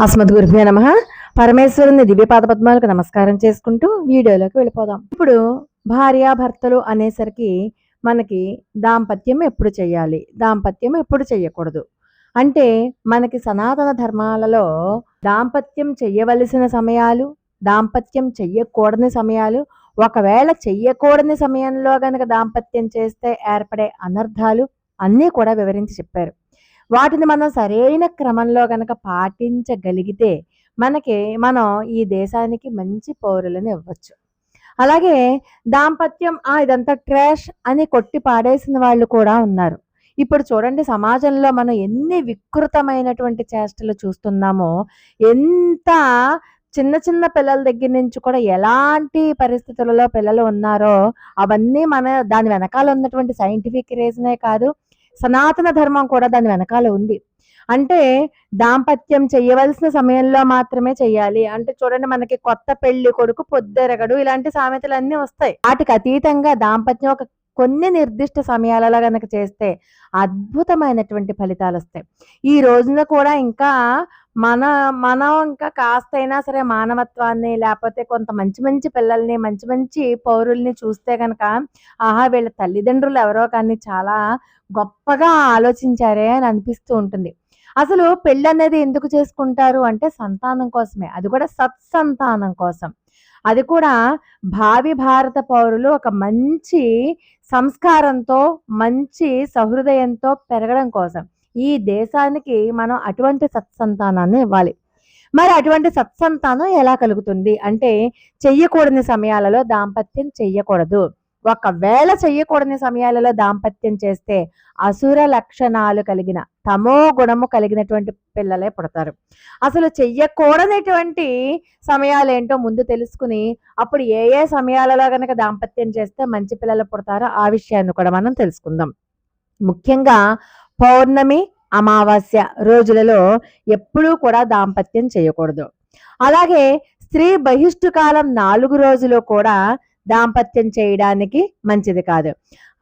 అస్మద్ గురుభ్యో నమ. పరమేశ్వరుని దివ్యపాద పద్మాలకు నమస్కారం చేసుకుంటూ వీడియోలోకి వెళ్ళిపోదాం. ఇప్పుడు భార్యాభర్తలు అనేసరికి మనకి దాంపత్యం ఎప్పుడు చేయాలి? దాంపత్యం ఎప్పుడు చేయకూడదు? అంటే మనకి సనాతన ధర్మాలలో దాంపత్యం చెయ్యవలసిన సమయాలు దాంపత్యం చెయ్యకూడని సమయాలు ఒకవేళ చెయ్యకూడని సమయంలో గనక దాంపత్యం చేస్తే ఏర్పడే అనర్థాలు అన్నీ కూడా వివరించి చెప్పారు. వాటిని మనం సరైన క్రమంలో కనుక పాటించగలిగితే మనకి మనం ఈ దేశానికి మంచి పౌరులను ఇవ్వచ్చు అలాగే దాంపత్యం ఆ ఇదంతా ట్రాష్ అని కొట్టి పాడేసిన వాళ్ళు కూడా ఉన్నారు. ఇప్పుడు చూడండి సమాజంలో మనం ఎన్ని వికృతమైనటువంటి చేష్టలు చూస్తున్నామో ఎంత చిన్న చిన్న పిల్లల దగ్గర నుంచి కూడా ఎలాంటి పరిస్థితులలో పిల్లలు ఉన్నారో అవన్నీ మన దాని వెనకాల ఉన్నటువంటి సైంటిఫిక్ రీజనే కాదు సనాతన ధర్మం కూడా దాని వెనకాల ఉంది. అంటే దాంపత్యం చేయవలసిన సమయంలో మాత్రమే చెయ్యాలి. అంటే చూడండి మనకి కొత్త పెళ్ళి కొడుకు పొద్దెరగడు. ఇలాంటి సామెతలు అన్నీ వస్తాయి. వాటికి అతీతంగా దాంపత్యం ఒక కొన్ని నిర్దిష్ట సమయాలలో కనుక చేస్తే అద్భుతమైనటువంటి ఫలితాలు వస్తాయి. ఈ రోజున కూడా ఇంకా మన మనం ఇంకా కాస్తైనా సరే మానవత్వాన్ని లేకపోతే కొంత మంచి మంచి పిల్లల్ని మంచి మంచి పౌరుల్ని చూస్తే కనుక ఆహా వీళ్ళ తల్లిదండ్రులు ఎవరో కానీ చాలా గొప్పగా ఆలోచించారే అని అనిపిస్తూ ఉంటుంది. అసలు పెళ్ళి అనేది ఎందుకు చేసుకుంటారు అంటే సంతానం కోసమే. అది కూడా సత్సంతానం కోసం. అది కూడా భావి భారత పౌరులు ఒక మంచి సంస్కారంతో మంచి సహృదయంతో పెరగడం కోసం. ఈ దేశానికి మనం అటువంటి సత్సంతానాన్ని ఇవ్వాలి. మరి అటువంటి సత్సంతానం ఎలా కలుగుతుంది? అంటే చెయ్యకూడని సమయాలలో దాంపత్యం చెయ్యకూడదు. ఒకవేళ చెయ్యకూడని సమయాలలో దాంపత్యం చేస్తే అసుర లక్షణాలు కలిగిన తమో గుణము కలిగినటువంటి పిల్లలే పుడతారు. అసలు చెయ్యకూడనటువంటి సమయాలు ఏంటో ముందు తెలుసుకుని అప్పుడు ఏ ఏ సమయాలలో కనుక దాంపత్యం చేస్తే మంచి పిల్లలు పుడతారో ఆ విషయాన్ని కూడా మనం తెలుసుకుందాం. ముఖ్యంగా పౌర్ణమి అమావాస్య రోజులలో ఎప్పుడూ కూడా దాంపత్యం చేయకూడదు. అలాగే స్త్రీ బహిష్టు కాలం నాలుగు రోజులు కూడా దాంపత్యం చేయడానికి మంచిది కాదు.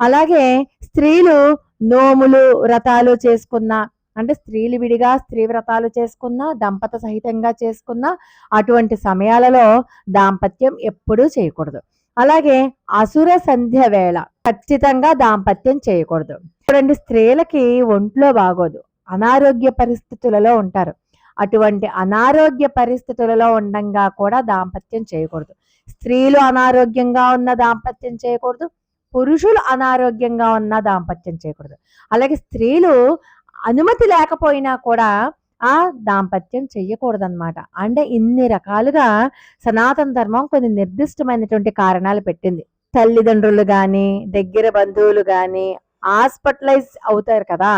అలాగే స్త్రీలు నోములు వ్రతాలు చేసుకున్న అంటే స్త్రీలు విడిగా స్త్రీ వ్రతాలు చేసుకున్న దంపత సహితంగా చేసుకున్న అటువంటి సమయాలలో దాంపత్యం ఎప్పుడూ చేయకూడదు. అలాగే అసుర సంధ్య వేళ ఖచ్చితంగా దాంపత్యం చేయకూడదు. చూడండి స్త్రీలకి ఒంట్లో బాగోదు. అనారోగ్య పరిస్థితులలో ఉంటారు. అటువంటి అనారోగ్య పరిస్థితులలో ఉండంగా కూడా దాంపత్యం చేయకూడదు. స్త్రీలు అనారోగ్యంగా ఉన్న దాంపత్యం చేయకూడదు. పురుషులు అనారోగ్యంగా ఉన్న దాంపత్యం చేయకూడదు. అలాగే స్త్రీలు అనుమతి లేకపోయినా కూడా ఆ దాంపత్యం చెయ్యకూడదన్నమాట. అంటే ఇన్ని రకాలుగా సనాతన ధర్మం కొన్ని నిర్దిష్టమైనటువంటి కారణాలు పెట్టింది. తల్లిదండ్రులు కానీ దగ్గర బంధువులు కానీ హాస్పిటలైజ్ అవుతారు కదా.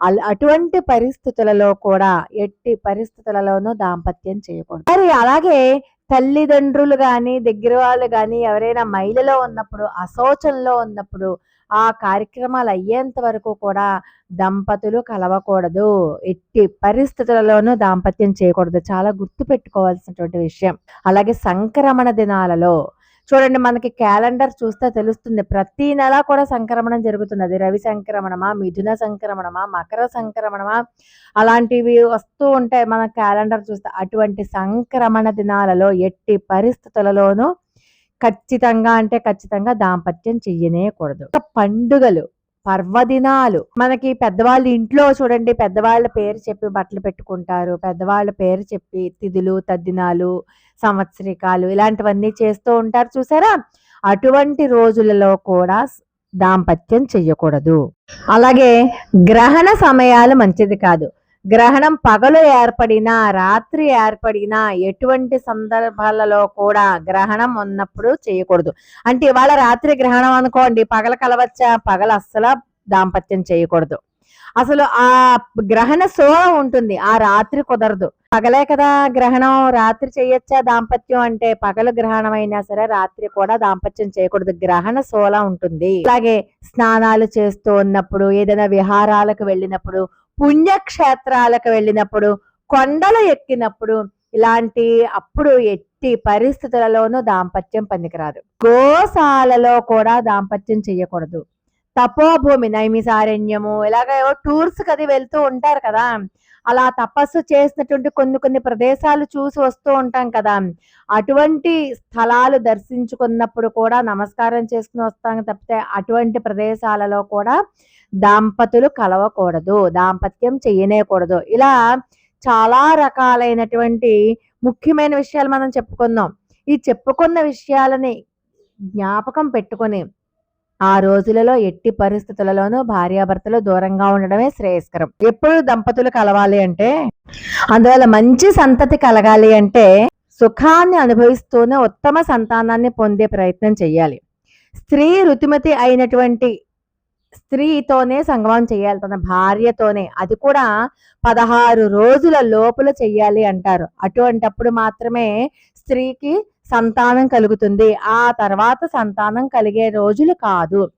అటువంటి పరిస్థితులలో కూడా ఎట్టి పరిస్థితులలోనూ దాంపత్యం చేయకూడదు. మరి అలాగే తల్లిదండ్రులు కానీ దగ్గర వాళ్ళు కానీ ఎవరైనా మహిళలో ఉన్నప్పుడు అశోచంలో ఉన్నప్పుడు ఆ కార్యక్రమాలు అయ్యేంత వరకు కూడా దంపతులు కలవకూడదు. ఎట్టి పరిస్థితులలోనూ దాంపత్యం చేయకూడదు. చాలా గుర్తు పెట్టుకోవాల్సినటువంటి విషయం. అలాగే సంక్రమణ దినాలలో చూడండి మనకి క్యాలెండర్ చూస్తే తెలుస్తుంది. ప్రతి నెల కూడా సంక్రమణం జరుగుతుంది. రవి సంక్రమణమా మిథున సంక్రమణమా మకర సంక్రమణమా? అలాంటివి వస్తూ ఉంటాయి మన క్యాలెండర్ చూస్తే. అటువంటి సంక్రమణ దినాలలో ఎట్టి పరిస్థితులలోనూ ఖచ్చితంగా అంటే ఖచ్చితంగా దాంపత్యం చెయ్యనేకూడదు పండుగలు పర్వదినాలు. మనకి పెద్దవాళ్ళు ఇంట్లో చూడండి పెద్దవాళ్ళ పేరు చెప్పి బట్టలు పెట్టుకుంటారు. పెద్దవాళ్ళ పేరు చెప్పి తిథులు తద్దినాలు సంవత్సరికాలు ఇలాంటివన్నీ చేస్తూ ఉంటారు చూసారా? అటువంటి రోజులలో కూడా దాంపత్యం చెయ్యకూడదు. అలాగే గ్రహణ సమయాలు మంచిది కాదు. గ్రహణం పగలు ఏర్పడినా రాత్రి ఏర్పడినా ఎటువంటి సందర్భాలలో కూడా గ్రహణం ఉన్నప్పుడు చేయకూడదు అంటే ఇవాళ రాత్రి గ్రహణం అనుకోండి పగల కలవచ్చా? పగల అస్సలు దాంపత్యం చేయకూడదు అసలు ఆ గ్రహణ సోలం ఉంటుంది ఆ రాత్రి కుదరదు. పగలే కదా గ్రహణం రాత్రి చేయొచ్చా దాంపత్యం అంటే పగలు గ్రహణం అయినా సరే రాత్రి కూడా దాంపత్యం చేయకూడదు గ్రహణ సోల ఉంటుంది. అలాగే స్నానాలు చేస్తూ ఉన్నప్పుడు ఏదైనా విహారాలకు వెళ్ళినప్పుడు పుణ్యక్షేత్రాలకు వెళ్ళినప్పుడు కొండలు ఎక్కినప్పుడు ఇలాంటి అప్పుడు ఎట్టి పరిస్థితులలోనూ దాంపత్యం పనికిరాదు. గోశాలలో కూడా దాంపత్యం చేయకూడదు. తపోభూమి నైమిసారణ్యము ఇలాగ ఏవో టూర్స్ కది వెళ్తూ ఉంటారు కదా. అలా తపస్సు చేసినటువంటి కొన్ని కొన్ని ప్రదేశాలు చూసి వస్తూ ఉంటాం కదా. అటువంటి స్థలాలు దర్శించుకున్నప్పుడు కూడా నమస్కారం చేసుకుని వస్తాం తప్పితే అటువంటి ప్రదేశాలలో కూడా దాంపతులు కలవకూడదు దాంపత్యం చేయనేకూడదు ఇలా చాలా రకాలైనటువంటి ముఖ్యమైన విషయాలు మనం చెప్పుకుందాం. ఈ చెప్పుకున్న విషయాలని జ్ఞాపకం పెట్టుకొని ఆ రోజులలో ఎట్టి పరిస్థితులలోనూ భార్యాభర్తలు దూరంగా ఉండడమే శ్రేయస్కరం. ఎప్పుడు దంపతులు కలవాలి అంటే అందువల్ల మంచి సంతతి కలగాలి అంటే సుఖాన్ని అనుభవిస్తూనే ఉత్తమ సంతానాన్ని పొందే ప్రయత్నం చేయాలి స్త్రీ రుతిమతి అయినటువంటి స్త్రీతోనే సంగమం చేయాలి తన భార్యతోనే. అది కూడా పదహారు రోజుల లోపల చెయ్యాలి అంటారు. అటువంటప్పుడు మాత్రమే స్త్రీకి సంతానం కలుగుతుంది. ఆ తర్వాత సంతానం కలిగే రోజులు కాదు.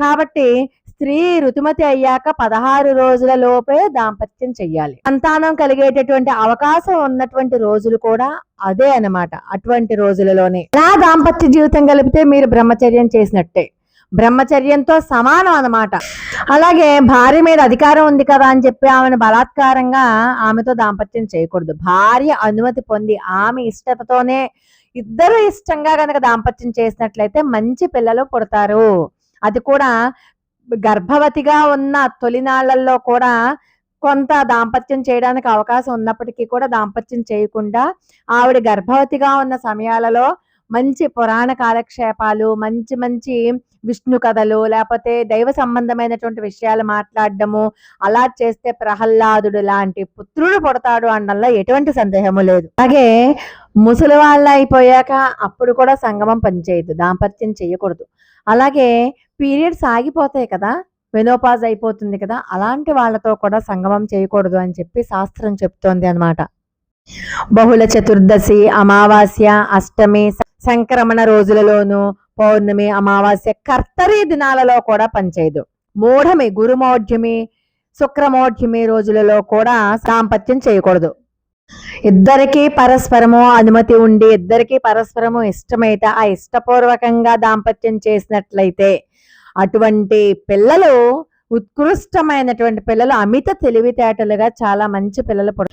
కాబట్టి స్త్రీ ఋతుమతి అయ్యాక పదహారు రోజుల లోపే దాంపత్యం చెయ్యాలి. సంతానం కలిగేటటువంటి అవకాశం ఉన్నటువంటి రోజులు కూడా అదే అన్నమాట. అటువంటి రోజులలోనే. అలా దాంపత్య జీవితం కలిపితే మీరు బ్రహ్మచర్యం చేసినట్టే? బ్రహ్మచర్యంతో సమానం అన్నమాట. అలాగే భార్య మీద అధికారం ఉంది కదా అని చెప్పి ఆమెను బలాత్కారంగా ఆమెతో దాంపత్యం చేయకూడదు. భార్య అనుమతి పొంది ఆమె ఇష్టతతోనే ఇద్దరు ఇష్టంగా కనుక దాంపత్యం చేసినట్లయితే మంచి పిల్లలు పుడతారు. అది కూడా గర్భవతిగా ఉన్న తొలినాళ్ళలో కూడా కొంత దాంపత్యం చేయడానికి అవకాశం ఉన్నప్పటికీ కూడా దాంపత్యం చేయకుండా ఆవిడ గర్భవతిగా ఉన్న సమయాలలో మంచి పురాణ కాలక్షేపాలు మంచి మంచి విష్ణు కథలు లేకపోతే దైవ సంబంధమైనటువంటి విషయాలు మాట్లాడడము అలా చేస్తే ప్రహ్లాదుడు లాంటి పుత్రుడు పుడతాడు అనడంలో ఎటువంటి సందేహము లేదు. అలాగే ముసలి వాళ్ళ అయిపోయాక అప్పుడు కూడా సంగమం పనిచేయదు దాంపత్యం చేయకూడదు. అలాగే పీరియడ్స్ ఆగిపోతాయి కదా వెనోపాజ్ అయిపోతుంది కదా అలాంటి వాళ్ళతో కూడా సంగమం చేయకూడదు అని చెప్పి శాస్త్రం చెప్తోంది అన్నమాట. బహుళ చతుర్దశి అమావాస్య అష్టమి సంక్రమణ రోజులలోను పౌర్ణమి అమావాస్య కర్తరి దినాలలో కూడా పనిచేయదు. మూఢమి గురుమౌఢ్యమి శుక్రమౌఢ్యమి రోజులలో కూడా దాంపత్యం చేయకూడదు. ఇద్దరికీ పరస్పరము అనుమతి ఉండి ఇద్దరికీ పరస్పరము ఇష్టమైతే ఆ ఇష్టపూర్వకంగా దాంపత్యం చేసినట్లయితే అటువంటి పిల్లలు ఉత్కృష్టమైనటువంటి పిల్లలు అమిత తెలివితేటలుగా చాలా మంచి పిల్లలు పుడ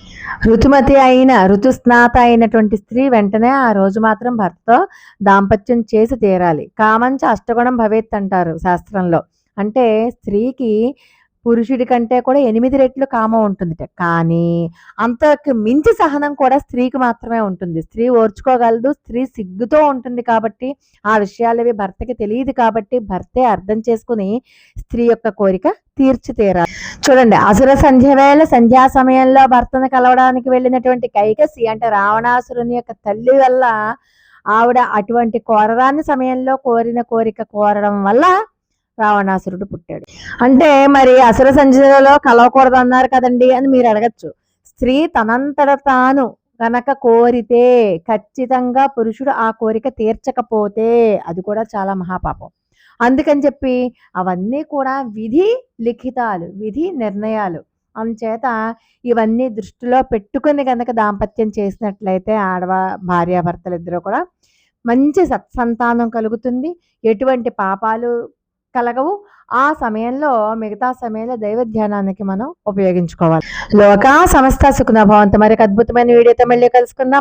ఋతుమతి అయిన ఋతుస్నాత అయినటువంటి స్త్రీ వెంటనే ఆ రోజు మాత్రం భర్తతో దాంపత్యం చేసి తీరాలి. కామంచి అష్టగుణం భవేత్ అంటారు శాస్త్రంలో. అంటే స్త్రీకి పురుషుడి కంటే కూడా ఎనిమిది రెట్లు కామం ఉంటుందిట. కానీ అంతకు మించి సహనం కూడా స్త్రీకి మాత్రమే ఉంటుంది. స్త్రీ ఓర్చుకోగలదు స్త్రీ సిగ్గుతో ఉంటుంది కాబట్టి ఆ విషయాలవి భర్తకి తెలియదు కాబట్టి భర్తే అర్థం చేసుకుని స్త్రీ యొక్క కోరిక తీర్చి తీరాలి చూడండి అసుర సంధ్య వేళ సంధ్యా సమయంలో భర్తను కలవడానికి వెళ్ళినటువంటి కైకసి అంటే రావణాసురుని యొక్క తల్లి వల్ల ఆవిడ అటువంటి కోరరాని సమయంలో కోరిన కోరిక కోరడం వల్ల రావణాసురుడు పుట్టాడు. అంటే మరి అసుర సంధ్యలో కలవకూడదు అన్నారు కదండి అని మీరు అడగచ్చు. స్త్రీ తనంతట తాను గనక కోరితే ఖచ్చితంగా పురుషుడు ఆ కోరిక తీర్చకపోతే అది కూడా చాలా మహాపాపం. అందుకని చెప్పి అవన్నీ కూడా విధి లిఖితాలు విధి నిర్ణయాలు. అందుచేత ఇవన్నీ దృష్టిలో పెట్టుకుని కనుక దాంపత్యం చేసినట్లయితే ఆడవా భార్యాభర్తలు ఇద్దరు కూడా మంచి సత్సంతానం కలుగుతుంది. ఎటువంటి పాపాలు కలగవు. ఆ సమయంలో మిగతా సమయంలో దైవ ధ్యానానికి మనం ఉపయోగించుకోవాలి. లోక సమస్త సుఖన మరి అద్భుతమైన వీడియోతో మళ్ళీ కలుసుకుందాం.